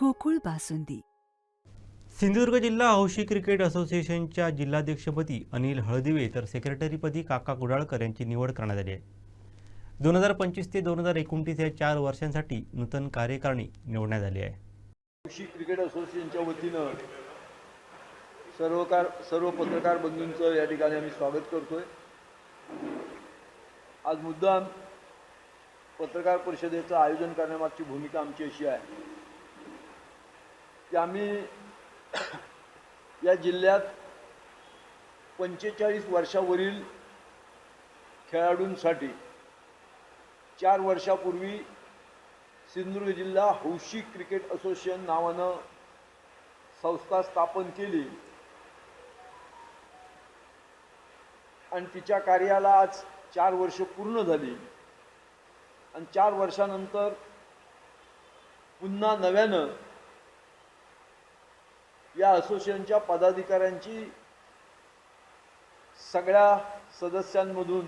गोकुळ बासुंदी. सिंधुदुर्ग जिल्हा हौशी क्रिकेट असोसिएशनच्या जिल्हाध्यक्षपदी अनिल हळदिवे तर सेक्रेटरीपदी काका कुडाळकर यांची निवड करण्यात आली आहे. दोन हजार पंचवीस ते दोन हजार एकोणतीस या चार वर्षांसाठी नूतन कार्यकारिणी निवडण्यात आली आहे. कृषी क्रिकेट असोसिएशनच्या वतीनं सर्वकार सर्व पत्रकार बंधूंचं या ठिकाणी आम्ही स्वागत करतोय. आज मुद्दाम पत्रकार परिषदेचं आयोजन करण्यामागची भूमिका आमची अशी आहे. की आम्ही या जिल्ह्यात पंचेचाळीस वर्षावरील खेळाडूंसाठी चार वर्षापूर्वी सिंधुदुर्ग जिल्हा हौशी क्रिकेट असोसिएशन नावानं संस्था स्थापन केली. आणि तिच्या कार्याला आज चार वर्ष पूर्ण झाली. आणि चार वर्षानंतर पुन्हा नव्यानं या असोसिएशनच्या पदाधिकाऱ्यांची सगळ्या सदस्यांमधून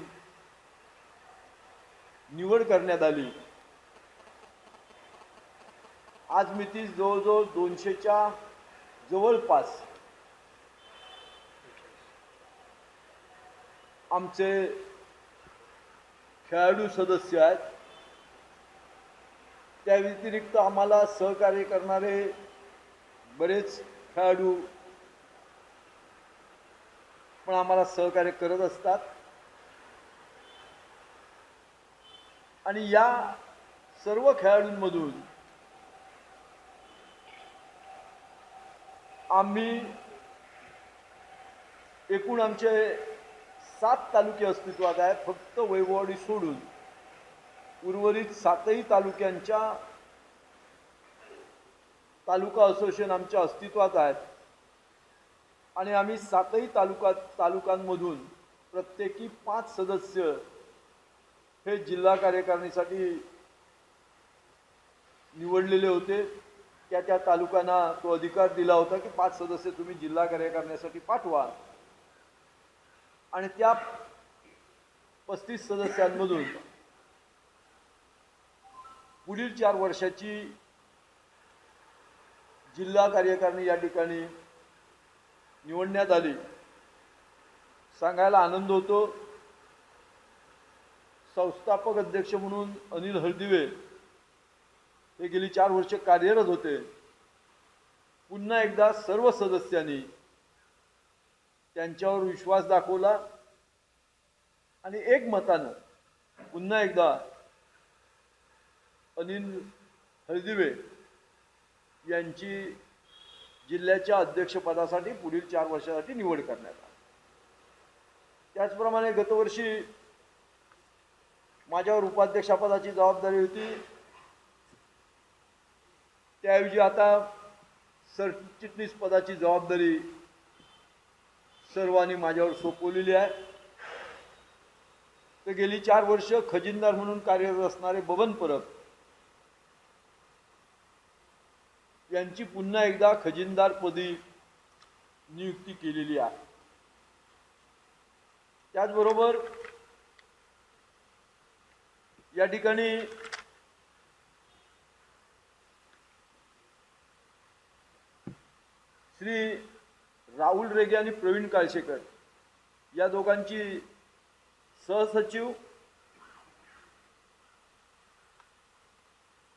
निवड करण्यात आली. आज मिती जवळजवळ दोनशेच्या जवळपास आमचे खेळाडू सदस्य आहेत. त्या व्यतिरिक्त आम्हाला सहकार्य करणारे बरेच खेळाडू पण आम्हाला सहकार्य करत असतात. आणि या सर्व खेळाडूंमधून आम्ही एकूण आमचे सात तालुके अस्तित्वात आहेत. फक्त वैभववाडी सोडून उर्वरित सातही तालुक्यांच्या तालुका असोसिएशन आमच्या अस्तित्वात आहेत आणि आम्ही सातही तालुका तालुकांमधून प्रत्येकी पाच सदस्य हे जिल्हा कार्यकारिणीसाठी निवडलेले होते. त्या त्या तालुक्यांना तो अधिकार दिला होता की पाच सदस्य तुम्ही जिल्हा कार्यकारिणीसाठी पाठवा. आणि त्या पस्तीस सदस्यांमधून पुढील चार वर्षाची जिल्हा कार्यकारिणी या ठिकाणी निवडण्यात आली. सांगायला आनंद होतो. संस्थापक अध्यक्ष म्हणून अनिल हळदिवे हे गेली चार वर्ष कार्यरत होते. पुन्हा एकदा सर्व सदस्यांनी त्यांच्यावर विश्वास दाखवला. आणि एक मतानं पुन्हा एकदा अनिल हळदिवे यांची जिल्ह्याच्या अध्यक्षपदासाठी पुढील चार वर्षासाठी निवड करण्यात आली. त्याचप्रमाणे गतवर्षी माझ्यावर उपाध्यक्षपदाची जबाबदारी होती. त्याऐवजी आता सरचिटणीस पदाची जबाबदारी सर्वांनी माझ्यावर सोपवलेली आहे. तर गेली चार वर्ष खजिनदार म्हणून कार्यरत असणारे बबन परब त्यांची पुन्हा एकदा खजिनदारपदी नियुक्ती केलेली आहे. त्याचबरोबर या ठिकाणी श्री राहुल रेगे आणि प्रवीण काळशेकर या दोघांची सहसचिव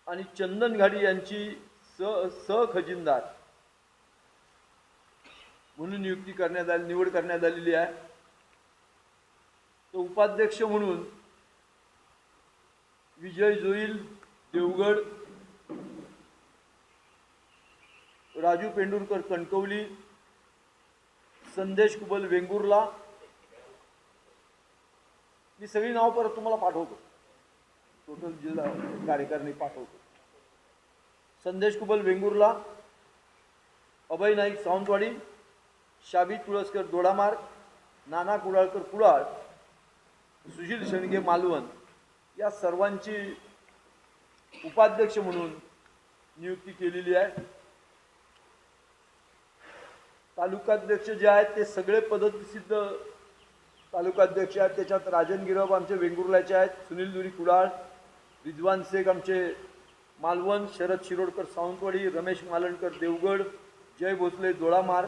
आणि चंदन घाडी यांची स खजिनदार म्हणून नियुक्ती करण्यात आली निवड करण्यात आलेली आहे. तर उपाध्यक्ष म्हणून विजय जोईल देवगड राजू पेंडुरकर कणकवली संदेश कुबल वेंगुर्ला मी सगळी नाव परत तुम्हाला पाठवतो. टोटल जिल्हा कार्यकारिणी पाठवतो. संदेश कुबल वेंगुर्ला अभय नाईक सावंतवाडी शाबी तुळसकर दोडामार्ग नाना कुडाळकर कुडाळ सुशील शेणगे मालवण या सर्वांची उपाध्यक्ष म्हणून नियुक्ती केलेली आहे. तालुकाध्यक्ष जे आहेत ते सगळे पदसिद्ध तालुकाध्यक्ष आहेत. त्याच्यात राजन गिरब आमचे वेंगुर्ल्याचे आहेत सुनील दुरी कुडाळ रिजवान शेख आमचे मालवण शरद शिरोडकर सावंतवाडी रमेश मालणकर देवगड जय भोसले जोळामार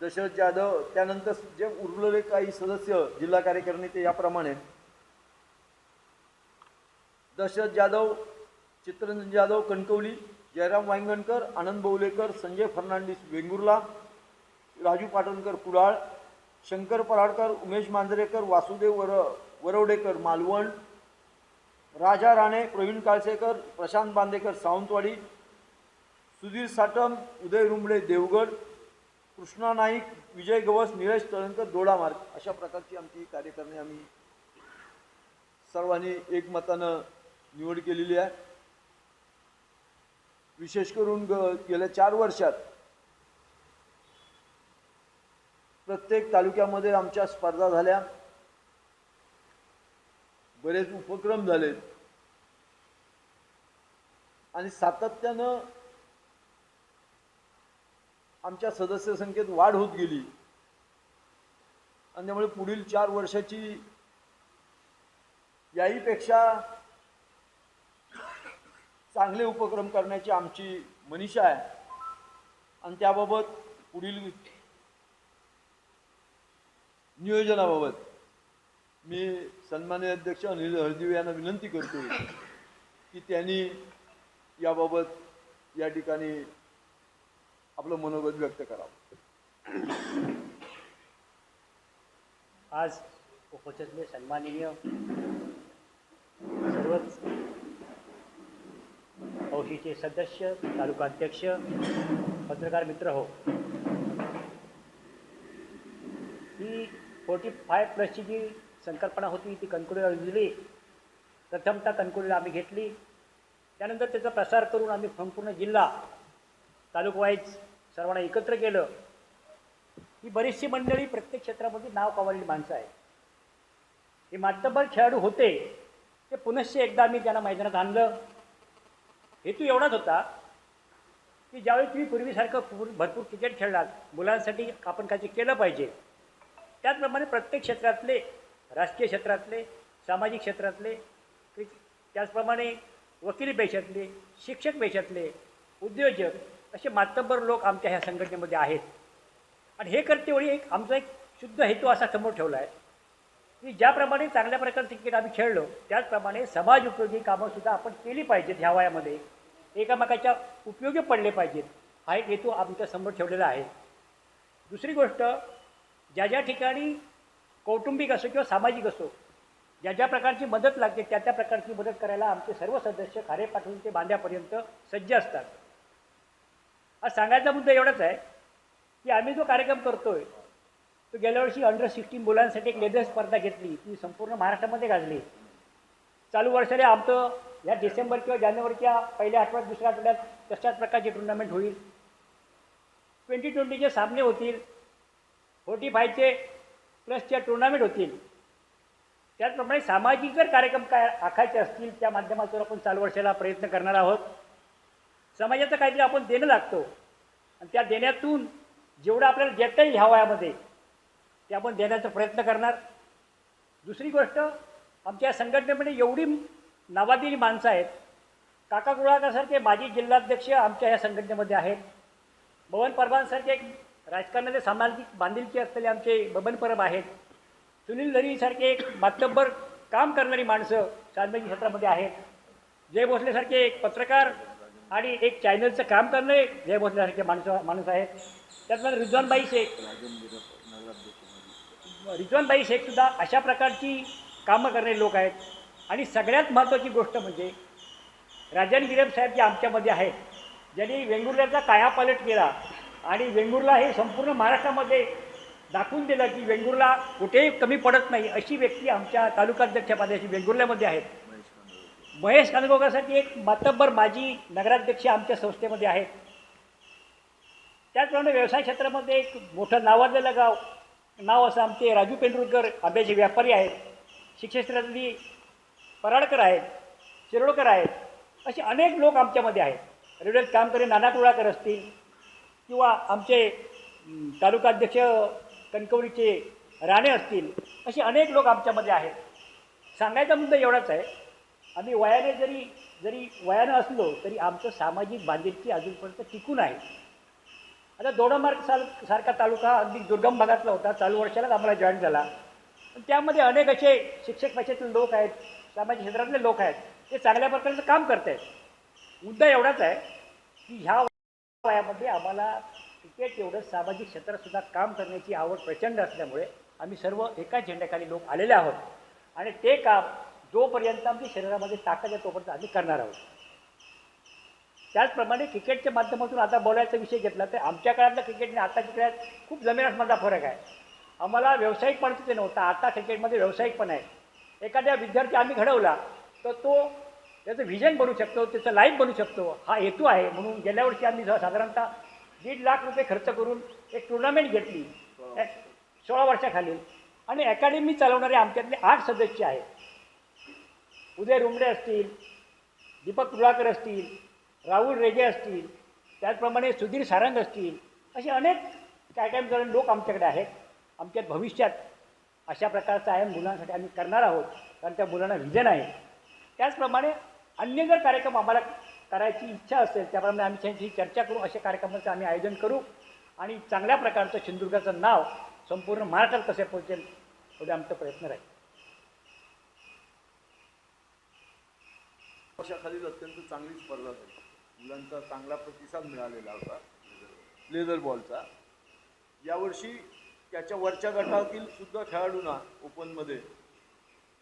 दशरथ जाधव त्यानंतर जे उरलेले काही सदस्य जिल्हा कार्यकारिणी ते याप्रमाणे. दशरथ जाधव चित्ररंजन जाधव कणकवली जयराम वांगणकर आनंद बौलेकर संजय फर्नांडिस वेंगुर्ला राजू पाटणकर कुडाळ शंकर पराडकर उमेश मांजरेकर वासुदेव वर वरवडेकर मालवण राजा राणे प्रवीण काळसेकर प्रशांत बांदेकर सावंतवाडी सुधीर साटम उदय रुंबडे देवगड कृष्णा नाईक विजय गवस निलेश तळणकर दोडामार्ग अशा प्रकारची आमची कार्यकारिणी आम्ही सर्वांनी एकमतानं निवड केलेली आहे. विशेष करून ग गेल्या चार वर्षात प्रत्येक तालुक्यामध्ये आमच्या स्पर्धा झाल्या. बरेच उपक्रम झालेत. आणि सातत्यानं आमच्या सदस्य संख्येत वाढ होत गेली. आणि त्यामुळे पुढील चार वर्षाची याहीपेक्षा चांगले उपक्रम करण्याची आमची मनीषा आहे. आणि त्याबाबत पुढील नियोजनाबाबत मी सन्मान्य अध्यक्ष अनिल हळदिवे यांना विनंती करतो की त्यांनी याबाबत या ठिकाणी आपलं मनोगत व्यक्त करावं. आज उपस्थितले सन्माननीय सर्वच औशीचे सदस्य तालुका अध्यक्ष पत्रकार मित्र हो. ही फोर्टी फाय प्लसची जी संकल्पना होती ती कणकुडीला रुजली प्रथमतः कणकुडीला आम्ही घेतली. त्यानंतर त्याचा प्रसार करून आम्ही संपूर्ण जिल्हा तालुकावाईज सर्वांना एकत्र केलं. ही बरीचशी मंडळी प्रत्येक क्षेत्रामध्ये नाव कमावलेली माणसं आहेत. हे मातबर खेळाडू होते ते पुनश्च एकदा आम्ही त्यांना मैदानात आणलं. हेतू एवढाच होता की ज्यावेळी तुम्ही पूर्वीसारखं पूर भरपूर क्रिकेट खेळलात मुलांसाठी आपण काहीतरी केलं पाहिजे. त्याचप्रमाणे प्रत्येक क्षेत्रातले राजकीय क्षेत्रातले सामाजिक क्षेत्रातले त्याचप्रमाणे वकील पेशातले शिक्षक पेशातले उद्योजक असे मातब्बर लोक आमच्या ह्या संघटनेमध्ये आहेत. आणि हे करतेवेळी एक आमचा एक शुद्ध हेतू असा समोर ठेवला आहे की ज्याप्रमाणे चांगल्या प्रकारचं क्रिकेट आम्ही खेळलो त्याचप्रमाणे समाज उपयोगी कामंसुद्धा आपण केली पाहिजेत ह्या वयामध्ये. एकामेकाच्या उपयोगी पडले पाहिजेत. हा एक हेतू आमच्यासमोर ठेवलेला आहे. दुसरी गोष्ट ज्या ज्या ठिकाणी कौटुंबिक असो किंवा सामाजिक असो ज्या ज्या प्रकारची मदत लागते त्या त्या प्रकारची मदत करायला आमचे सर्व सदस्य खारेपाटून ते बांध्यापर्यंत सज्ज असतात. आज सांगायचा मुद्दा एवढाच आहे की आम्ही जो कार्यक्रम करतोय तो गेल्या वर्षी अंडर सिक्स्टीन मुलांसाठी एक लेदर स्पर्धा घेतली ती संपूर्ण महाराष्ट्रामध्ये गाजली. चालू वर्षाला आमचं या डिसेंबर किंवा जानेवारीच्या पहिल्या आठवड्यात दुसऱ्या आठवड्यात तशाच प्रकारची टुर्नामेंट होईल. ट्वेंटी ट्वेंटीचे सामने होतील. फोर्टी फायचे प्लसच्या टुर्नामेंट होतील. त्याचप्रमाणे सामाजिक जर कार्यक्रम काय आखायचे असतील त्या माध्यमातून आपण चालू वर्षाला प्रयत्न करणार आहोत. समाजाचं काहीतरी आपण देणं लागतो. आणि त्या देण्यातून जेवढं आपल्याला देता येईल ह्या वयामध्ये ते आपण देण्याचा प्रयत्न करणार. दुसरी गोष्ट आमच्या संघटनेमध्ये एवढी नावादिली माणसं आहेत. काका कुळाकरसारखे माजी जिल्हाध्यक्ष आमच्या ह्या संघटनेमध्ये आहेत. भवन परबांसारखे एक राजकारणाचे सामाजिक बांधिलकी असलेले आमचे बबन परब आहेत. सुनील दरीसारखे एक मातब्बर काम करणारी माणसं सार्वजनिक क्षेत्रामध्ये आहेत. जय भोसलेसारखे एक पत्रकार आणि एक चॅनलचं काम करणारे जय भोसलेसारखे माणसं माणूस आहेत. त्याचप्रमाणे रिजवानबाई शेख. रिजवानबाई शेखसुद्धा अशा प्रकारची कामं करणारे लोक आहेत. आणि सगळ्यात महत्त्वाची गोष्ट म्हणजे राजन गिरेब साहेब जे आमच्यामध्ये आहेत ज्यांनी वेंगुर्ल्याचा कायापालट केला आणि वेंगुर्ला हे संपूर्ण महाराष्ट्रामध्ये दाखवून दिलं की वेंगुर्ला कुठेही कमी पडत नाही अशी व्यक्ती आमच्या तालुकाध्यक्षपदाची वेंगुर्ल्यामध्ये आहेत. महेश कानगोकरसाठी एक मातब्बर माजी नगराध्यक्ष आमच्या संस्थेमध्ये आहेत. त्याचप्रमाणे व्यवसाय क्षेत्रामध्ये एक मोठं नावाजलेलं गाव नाव असं आमचे राजू पेंडुरकर आंब्याचे व्यापारी आहेत शिक्षण क्षेत्रातली पराडकर आहेत शिरोडकर आहेत असे अनेक लोक आमच्यामध्ये आहेत. रेल्वेत काम करे नाना टोळाकर असतील किंवा आमचे तालुकाध्यक्ष कणकवलीचे राणे असतील असे अनेक लोक आमच्यामध्ये आहेत. सांगायचा मुद्दा एवढाच आहे आम्ही वयाने जरी जरी वयानं असलो तरी आमचं सामाजिक बांधिलकी अजूनपर्यंत टिकून आहे. आता दोडामार्ग साल सारखा तालुका अगदी दुर्गम भागातला होता चालू वर्षालाच आम्हाला जॉईन झाला. पण त्यामध्ये अनेक असे शिक्षक भाषेतील लोक आहेत सामाजिक क्षेत्रातले लोक आहेत ते चांगल्या प्रकारचं काम करत आहेत मुद्दा एवढाच आहे की ह्या वयामध्ये आम्हाला क्रिकेट एवढं सामाजिक क्षेत्रातसुद्धा काम करण्याची आवड प्रचंड असल्यामुळे आम्ही सर्व एकाच झेंड्याखाली लोक आलेले आहोत. आणि ते काम जोपर्यंत आमच्या शरीरामध्ये ताकद आहे तोपर्यंत आम्ही करणार आहोत. त्याचप्रमाणे क्रिकेटच्या माध्यमातून आता बोलायचा विषय घेतला तर आमच्या काळातल्या क्रिकेट आणि आताच्या काळात खूप जमिनासमधला फरक आहे. आम्हाला व्यावसायिक पण तिथे नव्हता आता क्रिकेटमध्ये व्यावसायिक पण आहे. एखाद्या विद्यार्थी आम्ही घडवला तर तो त्याचं व्हिजन बनू शकतो त्याचं लाईफ बनू शकतो. हा हेतू आहे. म्हणून गेल्या वर्षी आम्ही साधारणतः दीड लाख रुपये खर्च करून एक टुर्नामेंट घेतली. सोळा वर्षाखालील आणि अकॅडमी चालवणारे आमच्यातले आठ सदस्य आहेत. उदय रुमडे असतील दीपक तुळाकर असतील राहुल रेगे असतील त्याचप्रमाणे सुधीर सारंग असतील असे अनेक काय काय जण लोक आमच्याकडे आहेत. आमच्यात भविष्यात अशा प्रकारचं आहे मुलांसाठी आम्ही करणार आहोत. कारण त्या मुलांना व्हिजन आहे. त्याचप्रमाणे अन्य जर कार्यक्रम आम्हाला करायची इच्छा असेल त्याप्रमाणे आम्ही त्यांची चर्चा करू अशा कार्यक्रमाचं आम्ही आयोजन करू. आणि चांगल्या प्रकारचं सिंधुदुर्गाचं नाव संपूर्ण महाराष्ट्रात कसे पोहोचेल एवढे आमचा प्रयत्न राहील. वर्षाखालील अत्यंत चांगली स्पर्धा झाली मुलांचा चांगला प्रतिसाद मिळालेला होता लेदर बॉलचा. यावर्षी त्याच्या वरच्या गटातील सुद्धा खेळाडूंना ओपनमध्ये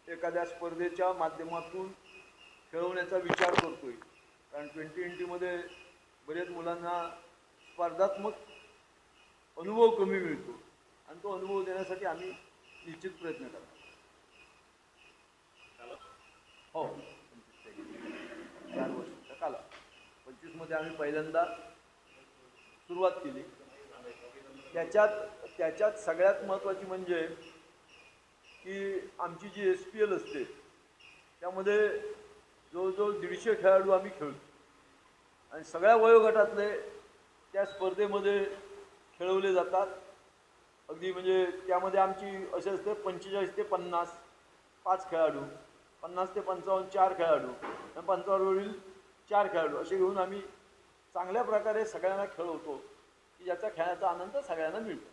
एखाद्या स्पर्धेच्या माध्यमातून खेळवण्याचा विचार करतोय. कारण ट्वेंटी ट्वेंटीमध्ये बरेच मुलांना स्पर्धात्मक अनुभव कमी मिळतो. आणि तो अनुभव देण्यासाठी आम्ही निश्चित प्रयत्न करतो. हो. चार वर्षाचा काला. पंचवीसमध्ये आम्ही पहिल्यांदा सुरुवात केली. त्याच्यात त्याच्यात सगळ्यात महत्त्वाची म्हणजे की आमची जी एस पी एल असते त्यामध्ये जवळजवळ दीडशे खेळाडू आम्ही खेळतो. आणि सगळ्या वयोगटातले त्या स्पर्धेमध्ये खेळवले जातात. अगदी म्हणजे त्यामध्ये आमची असे असते पंचेचाळीस ते पन्नास पाच खेळाडू पन्नास ते पंचावन्न चार खेळाडू आणि पंचावन्नवरील चार खेळाडू असे घेऊन आम्ही चांगल्या प्रकारे सगळ्यांना खेळवतो की ज्याचा खेळाचा आनंद सगळ्यांना मिळतो.